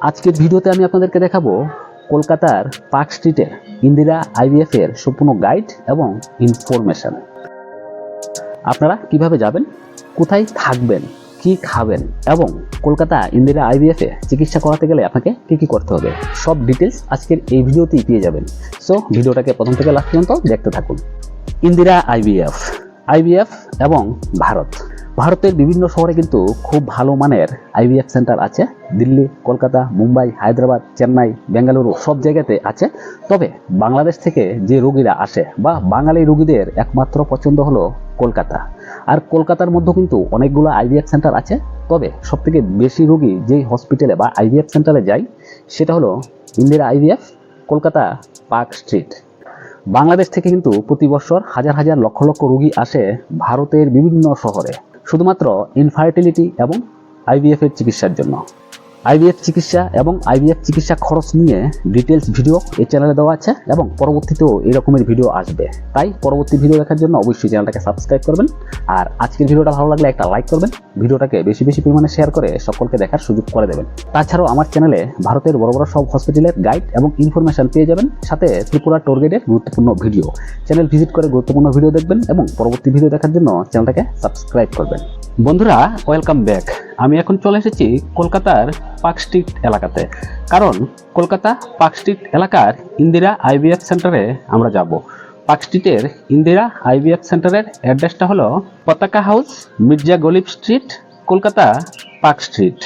আজকের ভিডিওতে আমি আপনাদেরকে দেখাবো কলকাতার পার্ক স্ট্রিটের ইন্দিরা আইভিএফ এর সম্পূর্ণ গাইড এবং ইনফরমেশন। আপনারা কীভাবে যাবেন, কোথায় থাকবেন, কি খাবেন এবং কলকাতা ইন্দিরা আইভিএফ এ চিকিৎসা করাতে গেলে আপনাকে কি কি করতে হবে, সব ডিটেলস আজকের এই ভিডিওতেই পেয়ে যাবেন। সো ভিডিওটাকে প্রথম থেকে লাস্ট পর্যন্ত দেখতে থাকুন। ইন্দিরা আইভিএফ আইভিএফ এবং ভারত। ভারতের বিভিন্ন শহরে কিন্তু খুব ভালো মানের আইভিএফ সেন্টার আছে। দিল্লি, কলকাতা, মুম্বাই, হায়দ্রাবাদ, চেন্নাই, বেঙ্গালুরু সব জায়গাতে আছে। তবে বাংলাদেশ থেকে যে রোগীরা আসে বা বাঙালি রোগীদের একমাত্র পছন্দ হলো কলকাতা। আর কলকাতার মধ্যে কিন্তু অনেকগুলো আইভিএফ সেন্টার আছে। তবে সবথেকে বেশি রোগী যেই হসপিটালে বা আইভিএফ সেন্টারে যায়, সেটা হলো Indira IVF Kolkata park street. Bangladesh থেকে কিন্তু প্রতি বছর হাজার হাজার লক্ষ লক্ষ রোগী আসে ভারতের বিভিন্ন শহরে। শুধুমাত্র ইনফার্টিলিটি এবং আইভিএফ এর চিকিৎসার জন্য। আইভিএফ চিকিৎসা এবং আইভিএফ চিকিৎসা খরচ নিয়ে ডিটেলস ভিডিও এই চ্যানেলে দেওয়া আছে এবং পরবর্তীতেও এই রকমের ভিডিও আসবে। তাই পরবর্তী ভিডিও দেখার জন্য অবশ্যই চ্যানেলটাকে সাবস্ক্রাইব করবেন আর আজকের ভিডিওটা ভালো লাগলে একটা লাইক করবেন। ভিডিওটাকে বেশি বেশি পরিমাণে শেয়ার করে সকলকে দেখার সুযোগ করে দেবেন। তাছাড়াও আমার চ্যানেলে ভারতের বড় বড় সব হসপিটালের গাইড এবং ইনফরমেশন পেয়ে যাবেন। সাথে ত্রিপুরা টোর গাইডের গুরুত্বপূর্ণ ভিডিও চ্যানেল ভিজিট করে গুরুত্বপূর্ণ ভিডিও দেখবেন এবং পরবর্তী ভিডিও দেখার জন্য চ্যানেলটাকে সাবস্ক্রাইব করবেন। বন্ধুরা ওয়েলকাম ব্যাক আমি এখন চলে এসেছি কলকাতার পার্ক স্ট্রিট এলাকাতে। কারণ কলকাতা পার্ক স্ট্রিট এলাকার ইন্দিরা আইভিএফ সেন্টারে আমরা যাব। পার্ক স্ট্রিটের ইন্দিরা আইভিএফ সেন্টারের অ্যাড্রেসটা হলো Pataka house, Mirza Ghalib street, Kolkata park street.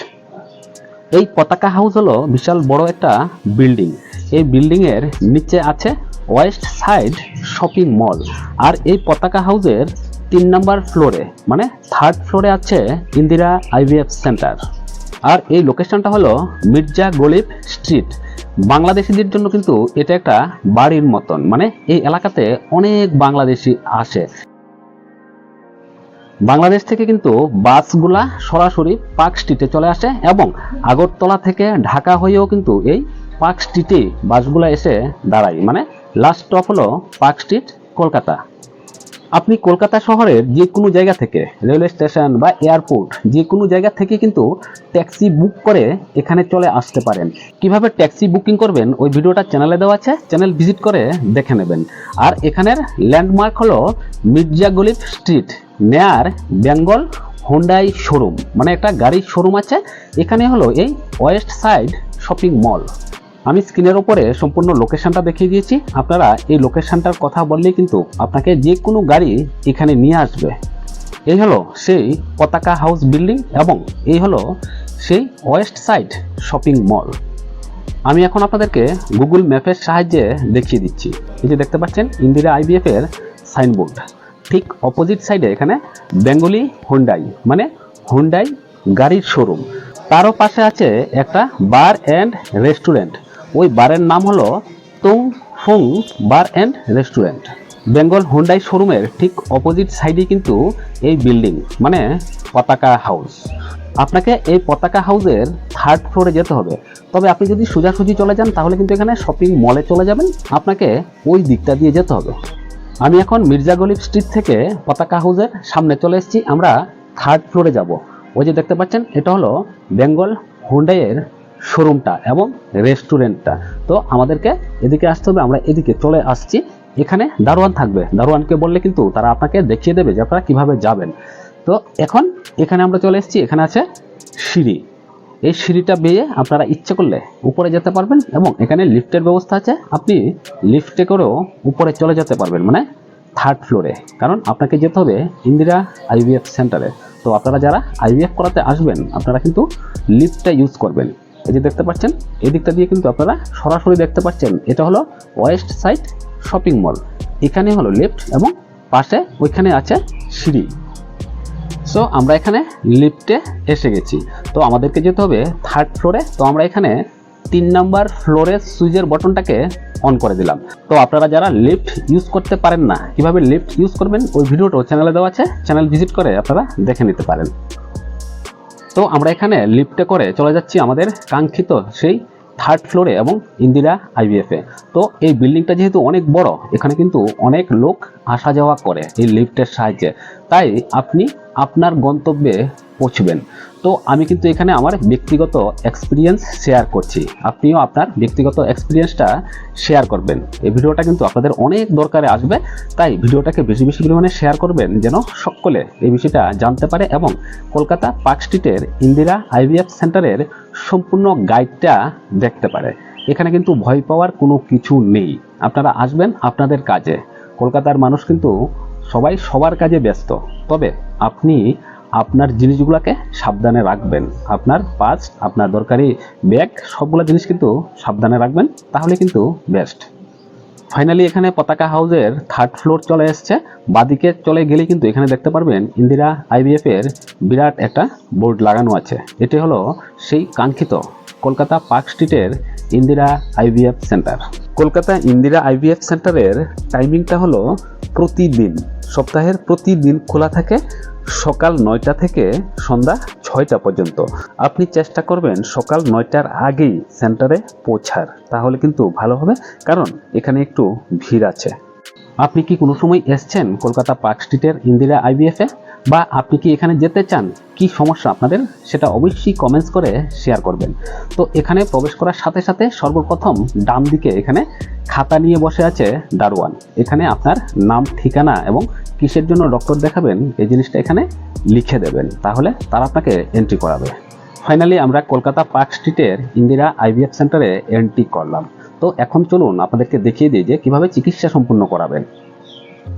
এই পতাকা হাউস হলো বিশাল বড় একটা বিল্ডিং। এই বিল্ডিং এর নিচে আছে ওয়েস্ট সাইড শপিং মল। আর এই পতাকা হাউসের তিন নাম্বার ফ্লোরে মানে থার্ড ফ্লোরে আছে ইন্দিরা আইভিএফ সেন্টার আর এই লোকেশনটা হলো মির্জা গলিব স্ট্রিট বাংলাদেশিদের জন্য কিন্তু এটা একটা বাড়ির মতন মানে এই এলাকাতে অনেক বাংলাদেশি আসে। বাংলাদেশ থেকে কিন্তু বাসগুলা সরাসরি পার্ক স্ট্রিটে চলে আসে এবং আগরতলা থেকে ঢাকা হয়েও কিন্তু এই পার্ক স্ট্রিটে বাসগুলা এসে দাঁড়ায়। মানে লাস্ট স্টপ হলো পার্ক স্ট্রিট কলকাতা। আপনি কলকাতা শহরের যে কোনো জায়গা থেকে, রেলওয়ে স্টেশন বা এয়ারপোর্ট যে কোনো জায়গা থেকে কিন্তু ট্যাক্সি বুক করে এখানে চলে আসতে পারেন। কীভাবে ট্যাক্সি বুকিং করবেন, ওই ভিডিওটা চ্যানেলে দেওয়া আছে। চ্যানেল ভিজিট করে দেখে নেবেন। আর এখানের ল্যান্ডমার্ক হলো মির্জা গলিব স্ট্রিট নেয়ার বেঙ্গল হোন্ডাই শোরুম মানে একটা গাড়ির শোরুম আছে। এখানে হলো এই ওয়েস্ট সাইড শপিং মল আমি স্ক্রিনের ওপরে সম্পূর্ণ লোকেশনটা দেখিয়ে দিয়েছি। আপনারা এই লোকেশনটার কথা বললেই কিন্তু আপনাকে যে কোনো গাড়ি এখানে নিয়ে আসবে। এই হলো সেই পতাকা হাউস বিল্ডিং এবং এই হলো সেই ওয়েস্ট সাইড শপিং মল। আমি এখন আপনাদেরকে গুগল ম্যাপের সাহায্যে দেখিয়ে দিচ্ছি। এই যে দেখতে পাচ্ছেন, ইন্দিরা আইবিএফ এর সাইনবোর্ড। ঠিক অপোজিট সাইডে এখানে বেঙ্গলি হুন্ডাই মানে হুন্ডাই গাড়ির শোরুম। তারও পাশে আছে একটা বার অ্যান্ড রেস্টুরেন্ট। ওই বারের নাম হলো Tung Fung bar and restaurant. Bengal Hyundai শোরুমের ঠিক অপোজিট সাইডে কিন্তু এই বিল্ডিং মানে পতাকা হাউস। আপনাকে এই পতাকা হাউসের থার্ড ফ্লোরে যেতে হবে। তবে আপনি যদি সোজাসুজি চলে যান, তাহলে কিন্তু এখানে শপিং মলে চলে যাবেন। আপনাকে ওই দিকটা দিয়ে যেতে হবে। আমি এখন মির্জা গলিব স্ট্রিট থেকে পতাকা হাউসের সামনে চলে এসেছি। আমরা থার্ড ফ্লোরে যাব। ওই যে দেখতে পাচ্ছেন, এটা হলো বেঙ্গল হুন্ডাইয়ের শোরুমটা এবং রেস্টুরেন্টটা তো আমাদেরকে এদিকে আসতে হবে, আমরা এদিকে চলে আসছি। এখানে দারোয়ান থাকবে। দারোয়ানকে বললে কিন্তু তারা আপনাকে দেখিয়ে দেবে যে আপনারা কীভাবে যাবেন। তো এখন এখানে আমরা চলে এসেছি। এখানে আছে সিঁড়ি। এই সিঁড়িটা বেয়ে আপনারা ইচ্ছে করলে উপরে যেতে পারবেন এবং এখানে লিফটের ব্যবস্থা আছে। আপনি লিফটে করেও উপরে চলে যেতে পারবেন মানে থার্ড ফ্লোরে কারণ আপনাকে যেতে হবে ইন্দিরা আইভিএফ সেন্টারে। তো আপনারা যারা আইভিএফ করাতে আসবেন, আপনারা কিন্তু লিফটটা ইউজ করবেন। এই যে দেখতে পাচ্ছেন এই দিকটা দিয়ে কিন্তু আপনারা সরাসরি দেখতে পাচ্ছেন, এটা হলো ওয়েস্ট সাইড শপিং মল। এখানে হলো লিফট এবং পাশে ওইখানে আছে সিঁড়ি। সো আমরা এখানে লিফটে এসে গেছি। তো আমাদেরকে যেতে হবে থার্ড ফ্লোরে। তো আমরা এখানে তিন নাম্বার ফ্লোরে সুইচের বটনটাকে অন করে দিলাম। তো আপনারা যারা লিফট ইউজ করতে পারেন না, কীভাবে লিফট ইউজ করবেন, ওই ভিডিওটাও চ্যানেলে দেওয়া আছে। চ্যানেল ভিজিট করে আপনারা দেখে নিতে পারেন। তো আমরা এখানে লিফটে করে চলে যাচ্ছি আমাদের কাঙ্ক্ষিত সেই থার্ড ফ্লোরে এবং ইন্দিরা আইবিএফে তো তো এই বিল্ডিংটা যেহেতু অনেক বড়, এখানে কিন্তু অনেক লোক আসা যাওয়া করে এই লিফটের সাহায্যে। তাই আপনি আপনার গন্তব্যে পৌঁছবেন। তো আমি কিন্তু এখানে আমার ব্যক্তিগত এক্সপিরিয়েন্স শেয়ার করছি। আপনিও আপনার ব্যক্তিগত এক্সপিরিয়েন্সটা শেয়ার করবেন। এই ভিডিওটা কিন্তু আপনাদের অনেক দরকারে আসবে। তাই ভিডিওটাকে বেশি বেশি পরিমাণে শেয়ার করবেন যেন সকলে এই বিষয়টা জানতে পারে এবং কলকাতা পার্ক স্ট্রিটের ইন্দিরা আইভিএফ সেন্টারের সম্পূর্ণ গাইডটা দেখতে পারে। এখানে কিন্তু ভয় পাওয়ার কোনো কিছু নেই। আপনারা আসবেন আপনাদের কাজে। কলকাতার মানুষ কিন্তু সবাই সবার কাজে ব্যস্ত। তবে আপনি আপনার জিনিসগুলোকে সাবধানে রাখবেন। আপনার পাস আপনার দরকারি ব্যাগ, সবগুলো জিনিস কিন্তু সাবধানে রাখবেন। তাহলে কিন্তু বেস্ট ফাইনালি এখানে পতাকা হাউসের থার্ড ফ্লোর চলে এসছে। বাদিকে চলে গেলে কিন্তু এখানে দেখতে পারবেন ইন্দিরা আইবিএফ এর বিরাট একটা বোর্ড লাগানো আছে। এটি হলো সেই কাঙ্ক্ষিত কলকাতা পার্ক স্ট্রিটের Indira IVF center. Kolkata Indira IVF সেন্টারের টাইমিংটা হলো প্রতিদিন, সপ্তাহের প্রতিদিন খোলা থাকে সকাল নয়টা থেকে সন্ধ্যা ছয়টা পর্যন্ত। আপনি চেষ্টা করবেন সকাল নয়টার আগেই সেন্টারে পৌঁছার। তাহলে কিন্তু ভালো হবে, কারণ এখানে একটু ভিড় আছে। আপনি কি কোনো সময় এসছেন কলকাতা পার্ক স্ট্রিটের ইন্দিরা আইবিএফে বা আপনি কি এখানে যেতে চান? কি সমস্যা আপনাদের? সেটা অবশ্যই কমেন্টস করে শেয়ার করবেন। তো এখানে প্রবেশ করার সাথে সাথে সর্বপ্রথম ডান দিকে এখানে খাতা নিয়ে বসে আছে দারোয়ান। এখানে আপনার নাম, ঠিকানা এবং কিসের জন্য ডক্টর দেখাবেন, এই জিনিসটা এখানে লিখে দেবেন। তাহলে তারা আপনাকে এন্ট্রি করাবে। ফাইনালি আমরা কলকাতা পার্ক স্ট্রিটের ইন্দিরা আইভিএফ সেন্টারে এন্ট্রি করলাম। তো এখন চলুন আপনাদেরকে দেখিয়ে দিই যে কীভাবে চিকিৎসা সম্পূর্ণ করাবেন।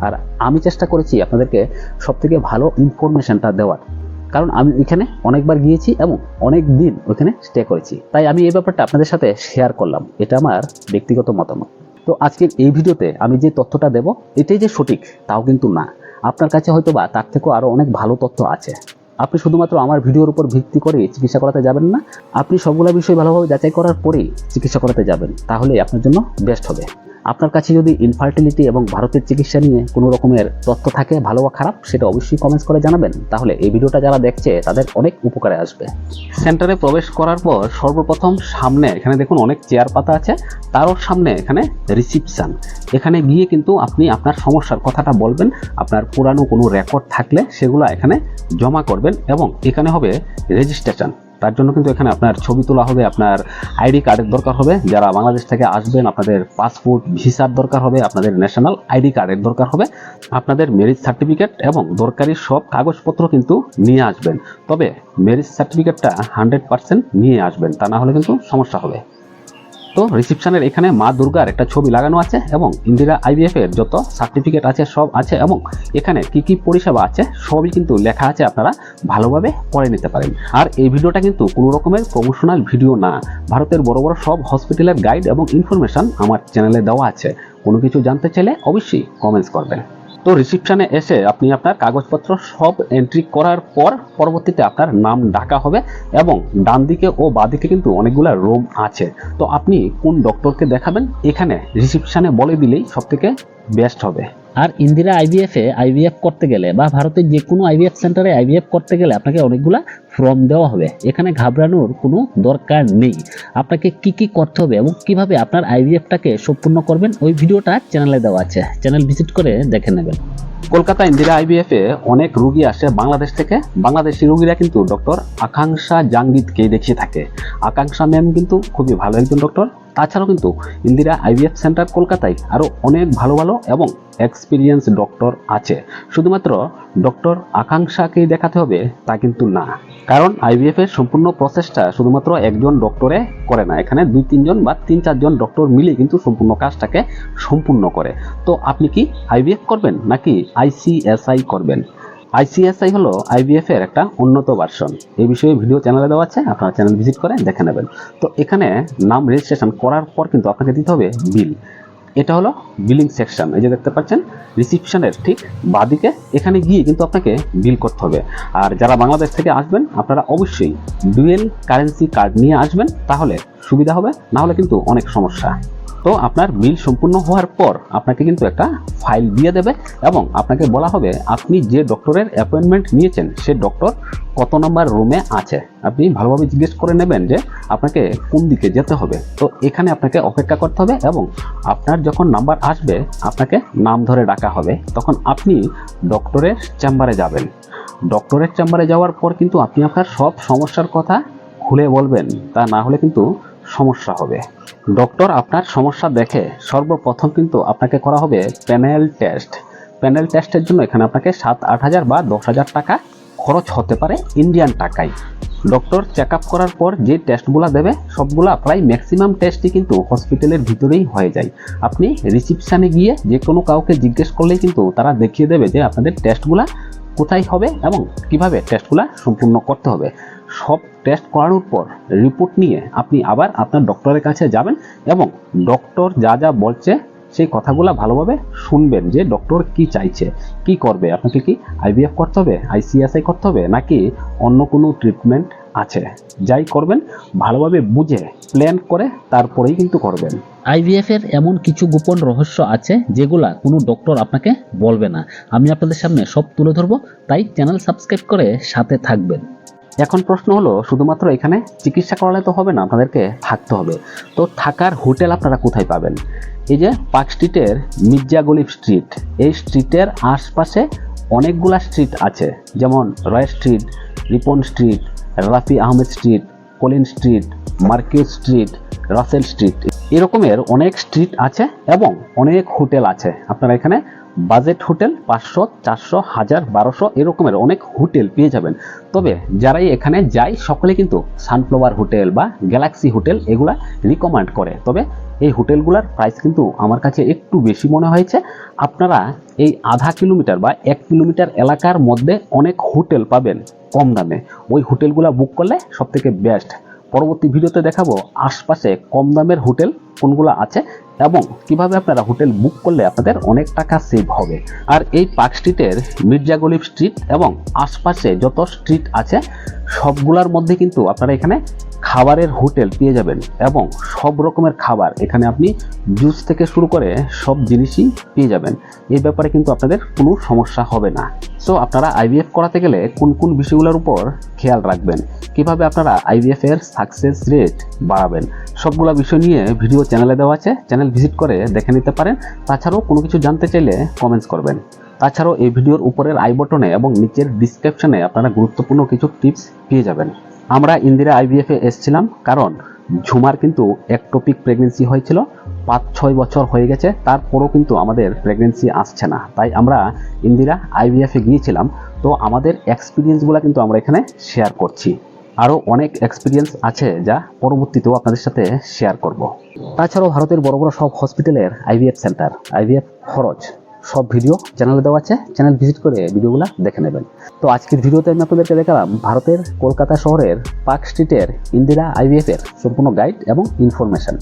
আর আমি চেষ্টা করেছি আপনাদেরকে সব থেকে ভালো ইনফরমেশনটা দেওয়ার। কারণ আমি এখানে অনেকবার গিয়েছি এবং অনেক দিন ওখানে স্টে করেছি। তাই আমি এই ব্যাপারটা আপনাদের সাথে শেয়ার করলাম। এটা আমার ব্যক্তিগত মতামত। তো আজকের এই ভিডিওতে আমি যে তথ্যটা দেব, এটাই যে সঠিক, তাও কিন্তু না। আপনার কাছে হয়তো বা তার থেকেও আরও অনেক ভালো তথ্য আছে। আপনি শুধুমাত্র আমার ভিডিওর উপর ভিত্তি করে চিকিৎসা করাতে যাবেন না, আপনি সবগুলো বিষয় ভালোভাবে যাচাই করার পরেই চিকিৎসা করাতে যাবেন। তাহলে আপনার জন্য বেস্ট হবে। আপনার কাছে যদি ইনফার্টিলিটি এবং ভারতের চিকিৎসা নিয়ে কোনো রকমের তথ্য থাকে, ভালো বা খারাপ, সেটা অবশ্যই কমেন্টস করে জানাবেন। তাহলে এই ভিডিওটা যারা দেখছে, তাদের অনেক উপকারে আসবে। সেন্টারে প্রবেশ করার পর সর্বপ্রথম সামনে, এখানে দেখুন অনেক চেয়ার পাতা আছে, তারও সামনে এখানে রিসিপশন এখানে গিয়ে কিন্তু আপনি আপনার সমস্যার কথাটা বলবেন, আপনার পুরানো কোনো রেকর্ড থাকলে সেগুলো এখানে জমা করবেন এবং এখানে হবে রেজিস্ট্রেশন তার জন্য কিন্তু এখানে আপনার ছবি তোলা হবে, আপনার আইডি কার্ডের দরকার হবে। যারা বাংলাদেশ থেকে আসবেন, আপনাদের পাসপোর্ট, ভিসার দরকার হবে, আপনাদের ন্যাশনাল আইডি কার্ডের দরকার হবে, আপনাদের ম্যারেজ সার্টিফিকেট এবং দরকারি সব কাগজপত্র কিন্তু নিয়ে আসবেন। তবে ম্যারেজ সার্টিফিকেটটা হান্ড্রেড পার্সেন্ট নিয়ে আসবেন, তা না হলে কিন্তু সমস্যা হবে। তো রিসিপশনের এখানে মা দুর্গার একটা ছবি লাগানো আছে এবং ইন্দিরা আইভিএফ এর যত সার্টিফিকেট আছে, সব আছে এবং এখানে কি কি পরিষেবা আছে, সবই কিন্তু লেখা আছে আপনারা ভালোভাবে পড়ে নিতে পারেন। আর এই ভিডিওটা কিন্তু কোনো রকমের প্রমোশনাল ভিডিও না। ভারতের বড় বড় সব হসপিটালের গাইড এবং ইনফরমেশন আমার চ্যানেলে দেওয়া আছে। কোনো কিছু জানতে চাইলে অবশ্যই কমেন্টস করবেন। তো রিসিপশনে এসে আপনি আপনার কাগজপত্র সব এন্ট্রি করার পর পরবর্তীতে আপনার নাম ডাকা হবে এবং ডান দিকে ও বাঁদিকে কিন্তু অনেকগুলো রুম আছে। তো আপনি কোন ডক্টরকে দেখাবেন? এখানে রিসিপশানে বলে দিলেই সব থেকে বেস্ট হবে। আর ইন্দিরা আইভিএফ আইভিএফ করতে গেলে বা ভারতের যে কোনো আইভিএফ সেন্টারে আইভিএফ করতে গেলে আপনাকে অনেকগুলা ফর্ম দেওয়া হবে। এখানে ঘাবড়ানোর কোনো দরকার নেই। আপনাকে কি কি করতে হবে এবং কীভাবে আপনার আইভিএফটাকে সম্পূর্ণ করবেন, ওই ভিডিওটা চ্যানেলে দেওয়া আছে। চ্যানেল ভিজিট করে দেখে নেবেন। কলকাতা ইন্দিরা আইবিএফ এ অনেক রুগী আসে বাংলাদেশ থেকে। বাংলাদেশি রুগীরা কিন্তু ডক্টর আকাঙ্ক্ষা জাঙ্গিদকে দেখিয়ে থাকে। আকাঙ্ক্ষা ম্যাম কিন্তু খুবই ভালো একজন ডক্টর তাছাড়াও কিন্তু ইন্দিরা আইভিএফ সেন্টার কলকাতায় আরও অনেক ভালো ভালো এবং এক্সপিরিয়েন্স ডক্টর আছে। শুধুমাত্র ডক্টর আকাঙ্ক্ষাকেই দেখাতে হবে তা কিন্তু না। কারণ আইভিএফ এর সম্পূর্ণ প্রসেসটা শুধুমাত্র একজন ডক্টরে করে না, এখানে দুই, তিনজন বা তিন, চারজন ডক্টর মিলে কিন্তু সম্পূর্ণ কাজটাকে সম্পূর্ণ করে। তো আপনি কি আইভিএফ করবেন নাকি আইসিএসআই করবেন? আইসিএসআই হলো আইভিএফ এর একটা উন্নত ভার্সন এই বিষয়ে ভিডিও চ্যানেলে দেওয়া আছে, আপনারা চ্যানেল ভিজিট করে দেখে নেবেন। তো এখানে নাম রেজিস্ট্রেশন করার পর কিন্তু আপনাকে দিতে হবে বিল এটা হলো বিলিং সেকশন এই যে দেখতে পাচ্ছেন রিসিপশনের ঠিক বাদিকে এখানে গিয়ে কিন্তু আপনাকে বিল করতে হবে। আর যারা বাংলাদেশ থেকে আসবেন, আপনারা অবশ্যই ডুয়েল কারেন্সি কার্ড নিয়ে আসবেন, তাহলে সুবিধা হবে, না হলে কিন্তু অনেক সমস্যা। তো আপনার বিল সম্পূর্ণ হওয়ার পর আপনাকে কিন্তু একটা ফাইল দিয়ে দেবে এবং আপনাকে বলা হবে, আপনি যে ডক্টরের অ্যাপয়েন্টমেন্ট নিয়েছেন, সে ডক্টর কত নম্বর রুমে আছে? আপনি ভালোভাবে জিজ্ঞেস করে নেবেন যে আপনাকে কোন দিকে যেতে হবে। তো এখানে আপনাকে অপেক্ষা করতে হবে এবং আপনার যখন নাম্বার আসবে, আপনাকে নাম ধরে ডাকা হবে। তখন আপনি ডক্টরের চেম্বারে যাবেন। ডক্টরের চেম্বারে যাওয়ার পর কিন্তু আপনি আপনার সব সমস্যার কথা খুলে বলবেন। তা না হলে কিন্তু সমস্যা হবে। ডক্টর, আপনার সমস্যা দেখে সর্বপ্রথম কিন্তু আপনাকে করা হবে প্যানেল টেস্ট। প্যানেল টেস্টের জন্য এখানে আপনাকে সাত, আট হাজার বা দশ হাজার টাকা খরচ হতে পারে ইন্ডিয়ান টাকায়। ডক্টর চেক আপ করার পর যে টেস্টগুলো দেবে, সবগুলা প্রায় ম্যাক্সিমাম টেস্টই কিন্তু হসপিটালের ভিতরেই হয়ে যায়। আপনি রিসিপশানে গিয়ে যে কোনো কাউকে জিজ্ঞেস করলেই কিন্তু তারা দেখিয়ে দেবে যে আপনাদের টেস্টগুলা কোথায় হবে এবং কীভাবে টেস্টগুলা সম্পূর্ণ করতে হবে। সব টেস্ট করানোর পর রিপোর্ট নিয়ে আপনি আবার আপনার ডক্টরের কাছে যাবেন এবং ডক্টর যা যা বলছে সেই কথাগুলো ভালোভাবে শুনবেন যে ডক্টর কি চাইছে, কি করবে, আপনাকে কি আইভিএফ করতে হবে আইসিএসআই করতে হবে, নাকি অন্য কোনো ট্রিটমেন্ট আছে? যাই করবেন, ভালোভাবে বুঝে প্ল্যান করে তারপরেই কিন্তু করবেন। আইভিএফ এর এমন কিছু গোপন রহস্য আছে যেগুলা কোনো ডক্টর আপনাকে বলবে না। আমি আপনাদের সামনে সব তুলে ধরবো, তাই চ্যানেল সাবস্ক্রাইব করে সাথে থাকবেন। এখন প্রশ্ন হলো, শুধুমাত্র এখানে চিকিৎসা করালে তো হবে না, আপনাদেরকে থাকতে হবে। তো থাকার হোটেল আপনারা কোথায় পাবেন? এই যে পার্ক স্ট্রিটের মির্জা গলিব স্ট্রিট, এই স্ট্রিটের আশপাশে অনেকগুলা স্ট্রিট আছে। যেমন Roy street, Ripon street, Rafi Ahmed street, Colin street Marquis street, Russell street এরকমের অনেক স্ট্রিট আছে এবং অনেক হোটেল আছে। আপনারা এখানে বাজেট হোটেল পাঁচশো, চারশো, হাজার, বারোশো এরকমের অনেক হোটেল পেয়ে যাবেন। তবে যারাই এখানে যায়, সকলে কিন্তু সানফ্লাওয়ার হোটেল বা গ্যালাক্সি হোটেল এগুলা রিকমেন্ড করে। তবে এই হোটেলগুলোর প্রাইস কিন্তু আমার কাছে একটু বেশি মনে হয়েছে। আপনারা এই আধা কিলোমিটার বা এক কিলোমিটার এলাকার মধ্যে অনেক হোটেল পাবেন কম দামে। ওই হোটেলগুলো বুক করলে সবথেকে বেস্ট পরবর্তী ভিডিওতে দেখাবো আশপাশে কম দামের হোটেল কোনগুলো আছে। এবং কীভাবে আপনারা হোটেল বুক করলে আপনাদের অনেক টাকা সেভ হবে। আর এই পার্ক স্ট্রিটের মির্জা গলিব স্ট্রিট এবং আশপাশে যত স্ট্রিট আছে, সবগুলার মধ্যে কিন্তু আপনারা এখানে খাবারের হোটেল পেয়ে যাবেন এবং সব রকমের খাবার এখানে আপনি জুস থেকে শুরু করে সব জিনিসই পেয়ে যাবেন। এই ব্যাপারে কিন্তু আপনাদের কোনো সমস্যা হবে না। সো আপনারা আইভিএফ করাতে গেলে কোন কোন বিষয়গুলোর উপর খেয়াল রাখবেন? কীভাবে আপনারা আইভিএফ এর সাকসেস রেট বাড়াবেন? সবগুলো বিষয় নিয়ে ভিডিও চ্যানেলে দেওয়া আছে। চ্যানেল ভিজিট করে দেখে নিতে পারেন। তাছাড়াও কোনো কিছু জানতে চাইলে কমেন্টস করবেন। তাছাড়াও এই ভিডিওর উপরের আই বটনে এবং নিচের ডিসক্রিপশনে আপনারা গুরুত্বপূর্ণ কিছু টিপস পেয়ে যাবেন। আমরা ইন্দিরা আইভিএফে এসেছিলাম, কারণ ঝুমার কিন্তু একটোপিক প্রেগনেন্সি হয়েছিল, পাঁচ ছয় বছর হয়ে গেছে, তারপরও কিন্তু আমাদের প্রেগনেন্সি আসছে না। তাই আমরা ইন্দিরা আইভিএফে গিয়েছিলাম, তো আমাদের এক্সপিরিয়েন্সগুলো কিন্তু আমরা এখানে শেয়ার করছি। আরও অনেক এক্সপিরিয়েন্স আছে যা পরবর্তীতেও আপনাদের সাথে শেয়ার করব। তাছাড়াও ভারতের বড় বড় সব হসপিটালের আইভিএফ সেন্টার আইভিএফ খরচ। সব ভিডিও চ্যানেলে দেওয়া আছে। চ্যানেল ভিজিট করে ভিডিওগুলো দেখে নেবেন। তো আজকের ভিডিওতে আমি আপনাদেরকে দেখালাম ভারতের কলকাতা শহরের পার্ক স্ট্রিটের ইন্দিরা আইভিএফ এর সম্পূর্ণ গাইড এবং ইনফরমেশন।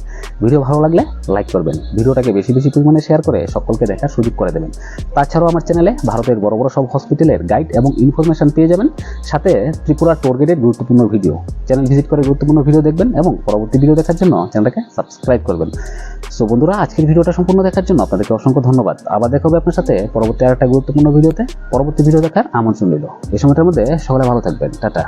ভিডিও ভালো লাগলে লাইক করবেন। ভিডিওটাকে বেশি বেশি পরিমাণে শেয়ার করে সকলকে দেখার সুযোগ করে দেবেন। তাছাড়াও আমার চ্যানেলে ভারতের বড় বড় সব হসপিটালের গাইড এবং ইনফরমেশন পেয়ে যাবেন। সাথে ত্রিপুরা টোর গেটের গুরুত্বপূর্ণ ভিডিও। চ্যানেল ভিজিট করে গুরুত্বপূর্ণ ভিডিও দেখবেন এবং পরবর্তী ভিডিও দেখার জন্য চ্যানেলটাকে সাবস্ক্রাইব করবেন। সো বন্ধুরা, আজকের ভিডিওটা সম্পূর্ণ দেখার জন্য আপনাদেরকে অসংখ্য ধন্যবাদ। আবার দেখা হবে আপনার সাথে পরবর্তী আর একটা গুরুত্বপূর্ণ ভিডিওতে পরবর্তী ভিডিও দেখার আমন্ত্রণ রইল। এই সময়টার মধ্যে সকলে ভালো থাকবেন। টাটা।